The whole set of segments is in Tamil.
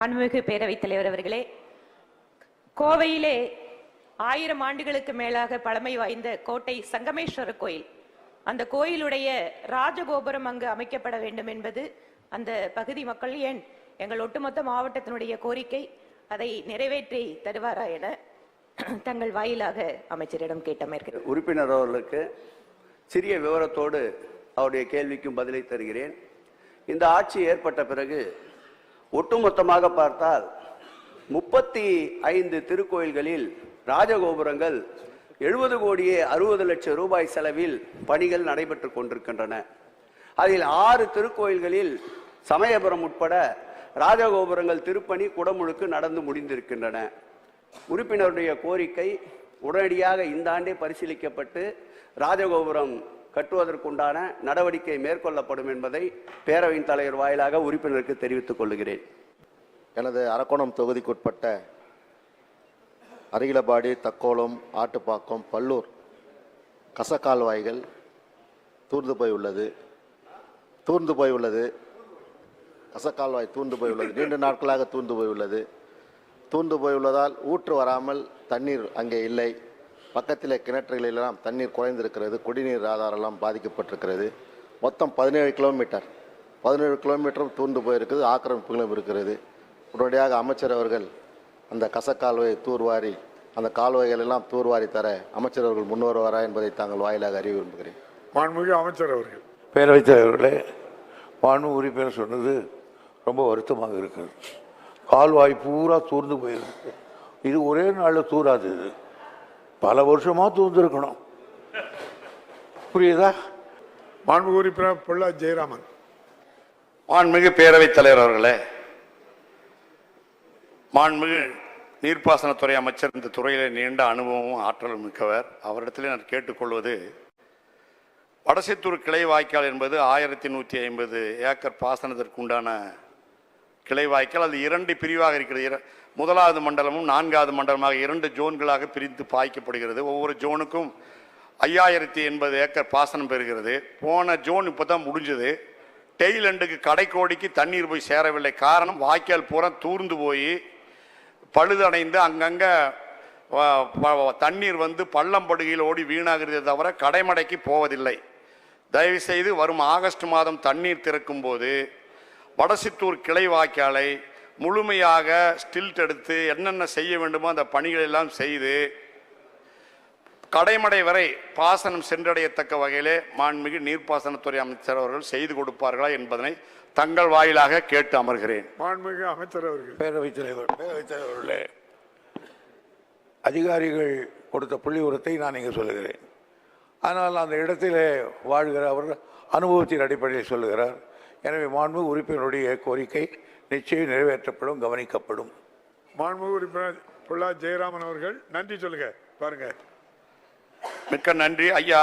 மாண்புமிகு பேரவைத் தலைவர் அவர்களே கோவையிலே ஆயிரம் ஆண்டுகளுக்கு மேலாக பழமை வாய்ந்த கோட்டை சங்கமேஸ்வரர் கோயில் அந்த கோயிலுடைய ராஜகோபுரம் அங்கு அமைக்கப்பட வேண்டும் என்பது அந்த பகுதி மக்கள் ஏன் எங்கள் ஒட்டுமொத்த மாவட்டத்தினுடைய கோரிக்கை அதை நிறைவேற்றி தருவாரா என தங்கள் வாயிலாக அமைச்சரிடம் கேட்டமே உறுப்பினர் அவர்களுக்கு சிறிய விவரத்தோடு அவருடைய கேள்விக்கும் பதிலை தருகிறேன். இந்த ஆட்சி ஏற்பட்ட பிறகு ஒட்டுமொத்தமாக பார்த்தால் முப்பத்தி ஐந்து திருக்கோயில்களில் ராஜகோபுரங்கள் எழுபது கோடியே அறுபது லட்சம் ரூபாய் செலவில் பணிகள் நடைபெற்று கொண்டிருக்கின்றன. அதில் ஆறு திருக்கோயில்களில் சமயபுரம் உட்பட ராஜகோபுரங்கள் திருப்பணி குடமுழுக்கு நடந்து முடிந்திருக்கின்றன. உறுப்பினருடைய கோரிக்கை உடனடியாக இந்த ஆண்டே பரிசீலிக்கப்பட்டு ராஜகோபுரம் கட்டுவதற்குண்டான நடவடிக்கை மேற்கொள்ளப்படும் என்பதை பேரவையின் தலைவர் வாயிலாக உறுப்பினருக்கு தெரிவித்துக் கொள்கிறேன். எனது அரக்கோணம் தொகுதிக்குட்பட்ட அரிகிலபாடி தக்கோலம் ஆட்டுப்பாக்கம் பல்லூர் கசக்கால்வாய்கள் தூர்ந்து போய் உள்ளது. தூர்ந்து போய் உள்ளது. கசக்கால்வாய் தூர்ந்து போய் உள்ளது. நீண்ட நாட்களாக தூர்ந்து போய் உள்ளது. தூர்ந்து போய் உள்ளதால் ஊற்று வராமல் தண்ணீர் அங்கே இல்லை. பக்கத்தில் கிணற்றுகளெல்லாம் தண்ணீர் குறைந்திருக்கிறது குடிநீர் ஆதாரம்லாம் பாதிக்கப்பட்டிருக்கிறது. மொத்தம் பதினேழு கிலோமீட்டர். பதினேழு கிலோமீட்டரும் தூர்ந்து போயிருக்குது ஆக்கிரமிப்புகளும் இருக்கிறது. உடனடியாக அமைச்சர் அவர்கள் அந்த கசக்கால்வாயை தூர்வாரி அந்த கால்வாய்கள் எல்லாம் தூர்வாரி தர அமைச்சர் அவர்கள் முன் வருவாரா என்பதை தாங்கள் வாயிலாக அறிய விரும்புகிறேன். மாண்புமிகு அமைச்சர் அவர்கள். பேரவைத் தலைவர்களே மாண்பு உறுப்பினர் சொன்னது ரொம்ப வருத்தமாக இருக்குது கால்வாய் பூரா தூர்ந்து போயிருக்கு இது ஒரே நாளில் தூராது இது. பல வருஷமா தூர்ந்துருக்கணும் புரியுதா? மாண்புமிகு உறுப்பினர் பொள்ளா ஜெயராமன். மாண்புமிகு பேரவைத் தலைவர் அவர்களே மாண்புமிகு நீர்ப்பாசனத்துறை அமைச்சர் இந்த துறையிலே நீண்ட அனுபவமும் ஆற்றலும் மிக்கவர். அவரிடத்திலே நான் கேட்டுக்கொள்வது வடசைத்தூர் கிளை வாய்க்கால் என்பது ஆயிரத்தி நூற்றி ஐம்பது ஏக்கர் பாசனத்திற்கு உண்டான கிளை வாய்க்கால் அது இரண்டு பிரிவாக இருக்கிறது. இர- முதலாவது மண்டலமும் நான்காவது மண்டலமாக இரண்டு ஜோன்களாக பிரித்து பாய்க்கப்படுகிறது. ஒவ்வொரு ஜோனுக்கும் ஐயாயிரத்தி எண்பது ஏக்கர் பாசனம் பெறுகிறது. போன ஜோன் இப்போ தான் முடிஞ்சது டெய்லண்டுக்கு கடைக்கோடிக்கு தண்ணீர் போய் சேரவில்லை. காரணம் வாய்க்கால் பூரா தூர்ந்து போய் பழுதடைந்து அங்கங்கே தண்ணீர் வந்து பள்ளம் படுகையில் ஓடி வீணாகிறதே தவிர கடைமடைக்கு போவதில்லை. தயவுசெய்து வரும் ஆகஸ்ட் மாதம் தண்ணீர் திறக்கும்போது வடசித்தூர் கிளை வாய்க்காலை முழுமையாக ஸ்டில்ட் எடுத்து என்னென்ன செய்ய வேண்டுமோ அந்த பணிகள் எல்லாம் செய்து கடைமடை வரை பாசனம் சென்றடையத்தக்க வகையிலே மாண்புமிகு நீர்ப்பாசனத்துறை அமைச்சர் அவர்கள் செய்து கொடுப்பார்களா என்பதனை தங்கள் வாயிலாக கேட்டு அமர்கிறேன். மாண்புமிகு அமைச்சர் அவர்கள். பேரவைத் தலைவர் பேரவைத் தலைவர்களே அதிகாரிகள் கொடுத்த புள்ளி உரத்தை நான் இங்கே சொல்லுகிறேன். ஆனால் அந்த இடத்திலே வாழ்கிற அவர் அனுபவத்தின் அடிப்படையில் சொல்லுகிறார். எனவே மாண்பு உறுப்பினருடைய கோரிக்கை நிச்சயம் நிறைவேற்றப்படும் கவனிக்கப்படும். மாண்புமிகு உறுப்பினர் பொள்ளா ஜெயராமன் அவர்கள் நன்றி சொல்லுங்க பாருங்க. மிக்க நன்றி. ஐயா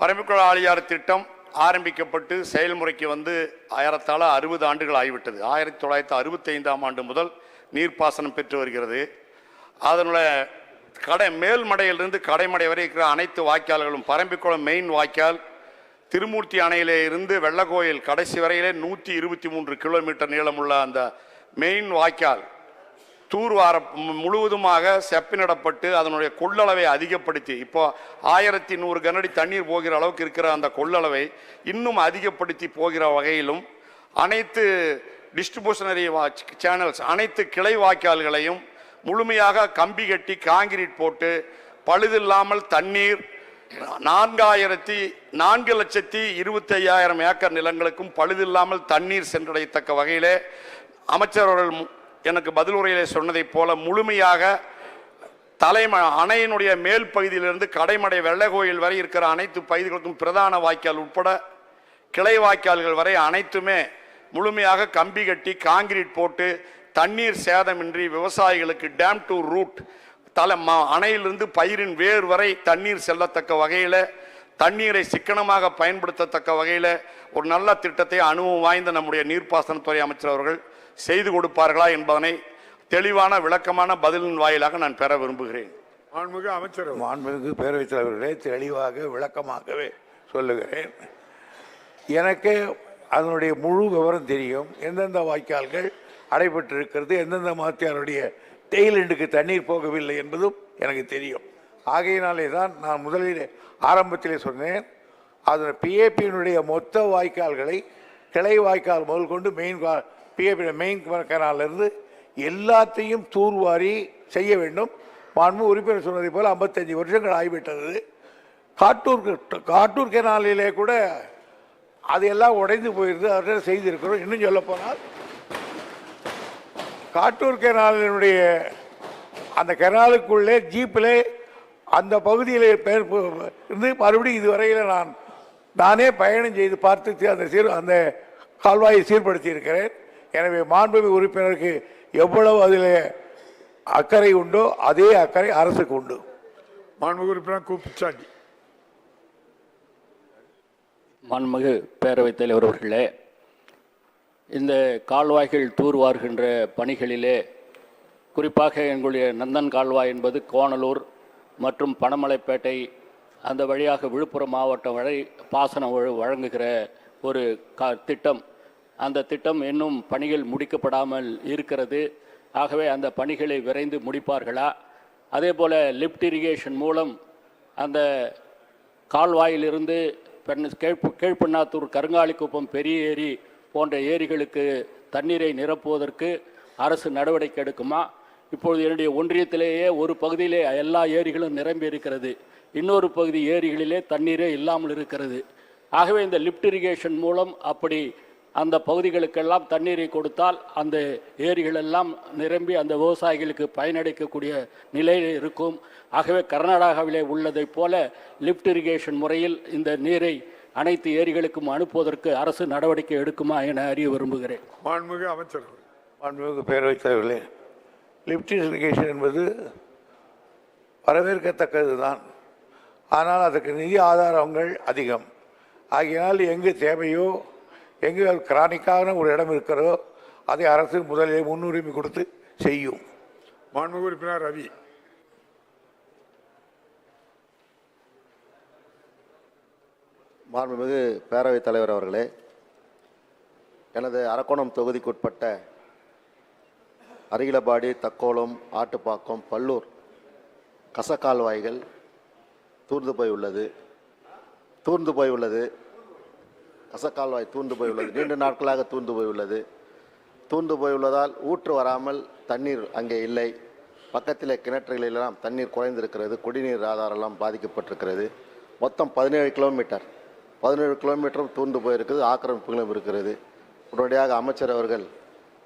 பரம்பிக்குள ஆழியார் திட்டம் ஆரம்பிக்கப்பட்டு செயல்முறைக்கு வந்து ஆயிரத்தால அறுபது ஆண்டுகள் ஆகிவிட்டது. ஆயிரத்தி தொள்ளாயிரத்தி அறுபத்தைந்தாம் ஆண்டு முதல் நீர்ப்பாசனம் பெற்று வருகிறது. அதனுடைய கடை மேல்மடையிலிருந்து கடைமடை வரை இருக்கிற அனைத்து வாய்க்கால்களும் பரம்பிக்குளம் மெயின் வாய்க்கால் திருமூர்த்தி அணையிலே இருந்து வெள்ளக்கோயில் கடைசி வரையிலே நூற்றி இருபத்தி மூன்று கிலோமீட்டர் நீளமுள்ள அந்த மெயின் வாய்க்கால் தூர்வார மு- முழுவதுமாக செப்பினிடப்பட்டு அதனுடைய கொள்ளளவை அதிகப்படுத்தி இப்போ ஆயிரத்தி நூறு கனடி தண்ணீர் போகிற அளவுக்கு இருக்கிற அந்த கொள்ளளவை இன்னும் அதிகப்படுத்தி போகிற வகையிலும் அனைத்து டிஸ்ட்ரிபியூஷனரி சேனல்ஸ் அனைத்து கிளை வாய்க்கால்களையும் முழுமையாக கம்பி கட்டி காங்கிரீட் போட்டு பழுதில்லாமல் தண்ணீர் நான்காயிரத்தி நான்கு லட்சத்தி இருபத்தி ஐயாயிரம் ஏக்கர் நிலங்களுக்கும் பழுதில்லாமல் தண்ணீர் சென்றடையத்தக்க வகையிலே அமைச்சர் அவர்கள் எனக்கு பதில் உரையிலே சொன்னதைப் போல முழுமையாக தலைம அணையினுடைய மேல் பகுதியிலிருந்து கடைமடை வெள்ளகோயில் வரை இருக்கிற அனைத்து பகுதிகளுக்கும் பிரதான வாய்க்கால் உட்பட கிளை வாய்க்கால்கள் வரை அனைத்துமே முழுமையாக கம்பி கட்டி காங்கிரீட் போட்டு தண்ணீர் சேதமின்றி விவசாயிகளுக்கு டேம் டு ரூட் தலை ம- அணையிலிருந்து பயிரின் வேர் வரை தண்ணீர் செல்லத்தக்க வகையில் தண்ணீரை சிக்கனமாக பயன்படுத்தத்தக்க வகையில் ஒரு நல்ல திட்டத்தை அனுபவம் வாய்ந்த நம்முடைய நீர்ப்பாசனத்துறை அமைச்சர் அவர்கள் செய்து கொடுப்பார்களா என்பதனை தெளிவான விளக்கமான பதிலின் வாயிலாக நான் பெற விரும்புகிறேன். மாண்புமிகு அமைச்சர் அவர்கள். மாண்புமிகு பேரவைத் தலைவர்களே தெளிவாக விளக்கமாகவே சொல்லுகிறேன். எனக்கு அதனுடைய முழு விவரம் தெரியும். எந்தெந்த வாய்க்கால்கள் அடைபட்டு இருக்கிறது எந்தெந்த மாத்தியாருடைய டெய்லண்டுக்கு தண்ணீர் போகவில்லை என்பதும் எனக்கு தெரியும். ஆகையினாலே தான் நான் முதலில் ஆரம்பத்திலே சொன்னேன். அதன் பிஏபியினுடைய மொத்த வாய்க்கால்களை கிளை வாய்க்கால் முதல் கொண்டு மெயின் பிஏபி மெயின் கனாலிருந்து எல்லாத்தையும் தூர்வாரி செய்ய வேண்டும். மாண்பு உறுப்பினர் சொன்னதை போல் ஐம்பத்தஞ்சு வருஷங்கள் ஆகிவிட்டது. காட்டூர் காட்டூர் கெனாலிலே கூட அது எல்லாம் உடைந்து போயிருந்து அவர்கள் செய்திருக்கிறோம். இன்னும் சொல்லப்போனால் காட்டூர் கெனாலினுடைய அந்த கெனாலுக்குள்ளே ஜீப்பிலே அந்த பகுதியிலே இருந்து மறுபடியும் இதுவரையில் நான் நானே பயணம் செய்து பார்த்து அந்த சீர் அந்த கால்வாயை சீர்படுத்தி இருக்கிறேன் எனவே மாண்புமிகு உறுப்பினருக்கு எவ்வளவு அதில் அக்கறை உண்டோ அதே அக்கறை அரசுக்கு உண்டு. மாண்புமிகு உறுப்பினர் கு. பிச்சாண்டி. மாண்புமிகு பேரவைத் தலைவர் அவர்களே இந்த கால்வாய்கள் தூர்வார்கின்ற பணிகளிலே குறிப்பாக எங்களுடைய நந்தன் கால்வாய் என்பது கோணலூர் மற்றும் பணமலைப்பேட்டை அந்த வழியாக விழுப்புரம் மாவட்டம் வரை பாசனம் வழங்குகிற ஒரு கா திட்டம். அந்த திட்டம் இன்னும் பணிகள் முடிக்கப்படாமல் இருக்கிறது. ஆகவே அந்த பணிகளை விரைந்து முடிப்பார்களா? அதே போல் லிஃப்ட் இரிகேஷன் மூலம் அந்த கால்வாயிலிருந்து பெண் கீழ்ப்பு கீழ்பண்ணாத்தூர் கருங்காலிக்குப்பம் பெரிய ஏரி போன்ற ஏரிகளுக்கு தண்ணீரை நிரப்புவதற்கு அரசு நடவடிக்கை எடுக்குமா? இப்பொழுது என்னுடைய ஒன்றியத்திலேயே ஒரு பகுதியிலே எல்லா ஏரிகளும் நிரம்பி இருக்கிறது. இன்னொரு பகுதி ஏரிகளிலே தண்ணீரே இல்லாமல் இருக்கிறது. ஆகவே இந்த லிஃப்ட் இரிகேஷன் மூலம் அப்படி அந்த பகுதிகளுக்கெல்லாம் தண்ணீரை கொடுத்தால் அந்த ஏரிகள் எல்லாம் நிரம்பி அந்த விவசாயிகளுக்கு பயனடைக்கக்கூடிய நிலையில் இருக்கும். ஆகவே கர்நாடகாவிலே உள்ளதைப் போல லிஃப்ட் இரிகேஷன் முறையில் இந்த நீரை அனைத்து ஏரிகளுக்கும் அனுப்புவதற்கு அரசு நடவடிக்கை எடுக்குமா என அறிய விரும்புகிறேன். மாண்புமிகு அமைச்சர். மாண்புமிகு பேரவைத் தலைவர்களே லிப்ட் இரிகேஷன் என்பது வரவேற்கத்தக்கது தான் ஆனால் அதற்கு நிதி ஆதாரங்கள் அதிகம். ஆகையினால் எங்கு தேவையோ எங்கு கிரானிக்கான ஒரு இடம் இருக்கிறதோ அதை அரசு முதலிலே முன்னுரிமை கொடுத்து செய்யும். மாண்புமிகு உறுப்பினர் ரவி மாண்புமிகு பேரவைத் தலைவர் அவர்களே எனது அரக்கோணம் தொகுதிக்குட்பட்ட அருகிலபாடி தக்கோலம் ஆட்டுப்பாக்கம் பல்லூர் கசக்கால்வாய்கள் தூர்ந்து போய் உள்ளது. தூர்ந்து போய் உள்ளது. கசக்கால்வாய் தூர்ந்து போய் உள்ளது. நீண்ட நாட்களாக தூர்ந்து போய் உள்ளது. தூர்ந்து போய் உள்ளதால் ஊற்று வராமல் தண்ணீர் அங்கே இல்லை. பக்கத்தில் கிணற்றுகளிலெல்லாம் தண்ணீர் குறைந்திருக்கிறது. குடிநீர் ஆதாரம்லாம் பாதிக்கப்பட்டிருக்கிறது. மொத்தம் பதினேழு கிலோமீட்டர். பதினேழு கிலோமீட்டரும் தூர்ந்து போயிருக்குது ஆக்கிரமிப்புகளும் இருக்கிறது. உடனடியாக அமைச்சர் அவர்கள்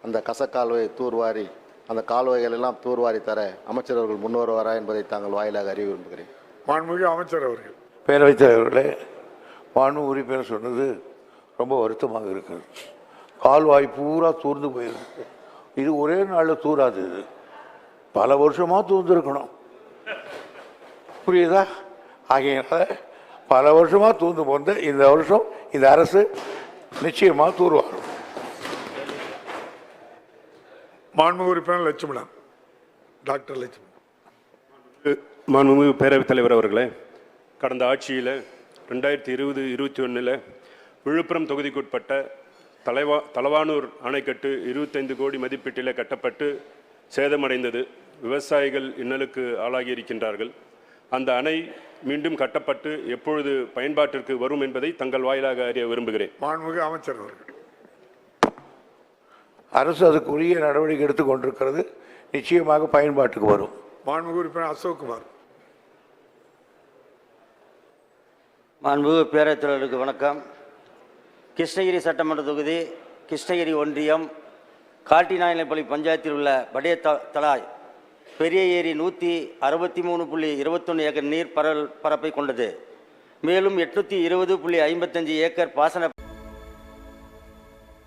அந்த கசக்கால்வாயை தூர்வாரி அந்த கால்வாய்கள் எல்லாம் தூர்வாரி தர அமைச்சர் அவர்கள் முன் வருவாரா என்பதை தாங்கள் வாயிலாக அறிய விரும்புகிறேன். மாண்புமிகு அமைச்சர் அவர்கள். பேரவைத் தலைவர்களே மாண்பு உறுப்பினர் சொன்னது ரொம்ப வருத்தமாக இருக்கிறது. கால்வாய் பூரா தூர்ந்து போயிருக்கு இது ஒரே நாளில் தூராது இது. பல வருஷமாக தூர்ந்துருக்கணும். புரியுதா? ஆகையினால பல வருஷமாக தூர்ந்து போந்த இந்த வருஷம் இந்த அரசு நிச்சயமாக தூர்வாரும். மாண்புமிகு உறுப்பினர் லட்சுமணன் டாக்டர் லட்சுமணன். மாண்புமிகு பேரவைத் தலைவர் அவர்களே கடந்த ஆட்சியில் ரெண்டாயிரத்தி இருபது இருபத்தி ஒன்றில் விழுப்புரம் தொகுதிக்குட்பட்ட தலைவா தலவானூர் அணைக்கட்டு இருபத்தைந்து கோடி மதிப்பீட்டில் கட்டப்பட்டு சேதமடைந்தது. விவசாயிகள் இன்னலுக்கு ஆளாகி இருக்கின்றார்கள் அந்த அணை மீண்டும் கட்டப்பட்டு எப்பொழுது பயன்பாட்டிற்கு வரும் என்பதை தங்கள் வாயிலாக அறிய விரும்புகிறேன். மாண்புமிகு அமைச்சர் அவர்கள். அரசு அதுக்குரிய நடவடிக்கை எடுத்து கொண்டிருக்கிறது. நிச்சயமாக பயன்பாட்டுக்கு வரும். மாண்புமிகு உறுப்பினர் அசோக்குமார். மாண்புமிகு பேரவைத் தலைவருக்கு வணக்கம். கிருஷ்ணகிரி சட்டமன்ற தொகுதி கிருஷ்ணகிரி ஒன்றியம் காட்டிநாயனப்பள்ளி பஞ்சாயத்தில் உள்ள படைய த தலாய் பெரிய ஏரி நூற்றி அறுபத்தி மூணு புள்ளி இருபத்தொன்று ஏக்கர் நீர் பரல் பரப்பை கொண்டது. மேலும் எட்நூற்றி இருபது புள்ளி ஐம்பத்தஞ்சு ஏக்கர் பாசன